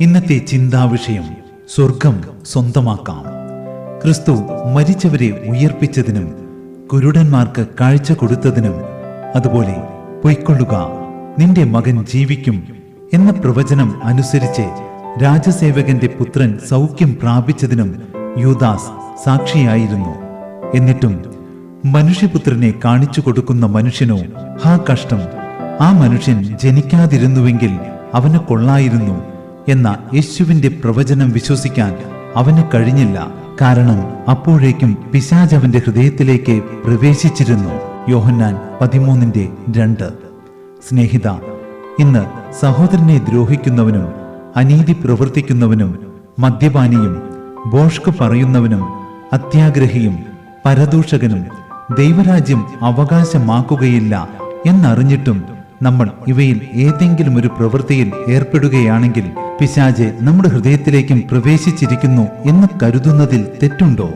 ഇന്നത്തെ ചിന്താവിഷയം സ്വർഗം സ്വന്തമാക്കാം. ക്രിസ്തു മരിച്ചവരെ ഉയർപ്പിച്ചതിനും കുരുടന്മാർക്ക് കാഴ്ച കൊടുത്തതിനും അതുപോലെ പൊയ്ക്കൊള്ളുക. നിന്റെ മകൻ ജീവിക്കും എന്ന പ്രവചനം അനുസരിച്ച് രാജസേവകന്റെ പുത്രൻ സൗഖ്യം പ്രാപിച്ചതിനും യൂദാസ് സാക്ഷിയായിരുന്നു. എന്നിട്ടും മനുഷ്യപുത്രനെ കാണിച്ചു കൊടുക്കുന്ന മനുഷ്യനോ ഹാ കഷ്ടം. ആ മനുഷ്യൻ ജനിക്കാതിരുന്നുവെങ്കിൽ അവന് കൊള്ളായിരുന്നു. എന്ന യേശുവിന്റെ പ്രവചനം വിശ്വസിക്കാൻ അവന് കഴിഞ്ഞില്ല. കാരണം അപ്പോഴേക്കും പിശാജ് അവന്റെ ഹൃദയത്തിലേക്ക് പ്രവേശിച്ചിരുന്നു. യോഹന്നാൻ പതിമൂന്നിന്റെ രണ്ട്. സ്നേഹിത ഇന്ന് സഹോദരനെ ദ്രോഹിക്കുന്നവനും അനീതി പ്രവർത്തിക്കുന്നവനും മദ്യപാനിയും ബോഷ്ക് പറയുന്നവനും അത്യാഗ്രഹിയും പരദൂഷകനും ദൈവരാജ്യം അവകാശമാക്കുകയില്ല എന്നറിഞ്ഞിട്ടും നമ്മൾ ഇവയിൽ ഏതെങ്കിലും ഒരു പ്രവൃത്തിയിൽ ഏർപ്പെടുകയാണെങ്കിൽ പിശാജ് നമ്മുടെ ഹൃദയത്തിലേക്കും പ്രവേശിച്ചിരിക്കുന്നു എന്ന് കരുതുന്നതിൽ തെറ്റുണ്ടോ?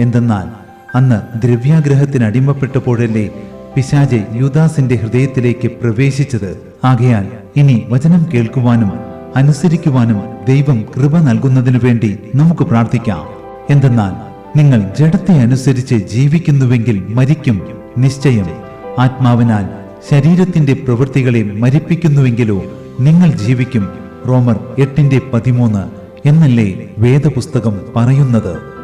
എന്തെന്നാൽ അന്ന് ദ്രവ്യാഗ്രഹത്തിന് അടിമപ്പെട്ടപ്പോഴല്ലേ പിശാജ് യുദാസിന്റെ ഹൃദയത്തിലേക്ക് പ്രവേശിച്ചത്. ആകയാൽ ഇനി വചനം കേൾക്കുവാനും അനുസരിക്കുവാനും ദൈവം കൃപ നൽകുന്നതിനു വേണ്ടി നമുക്ക് പ്രാർത്ഥിക്കാം. എന്തെന്നാൽ നിങ്ങൾ ജഡത്തെ അനുസരിച്ച് ജീവിക്കുന്നുവെങ്കിൽ മരിക്കും നിശ്ചയം. ആത്മാവിനാൽ ശരീരത്തിന്റെ പ്രവൃത്തികളെ മരിപ്പിക്കുന്നുവെങ്കിലോ നിങ്ങൾ ജീവിക്കും. റോമർ എട്ടിന്റെ പതിമൂന്ന് എന്നല്ലേ വേദപുസ്തകം പറയുന്നത്?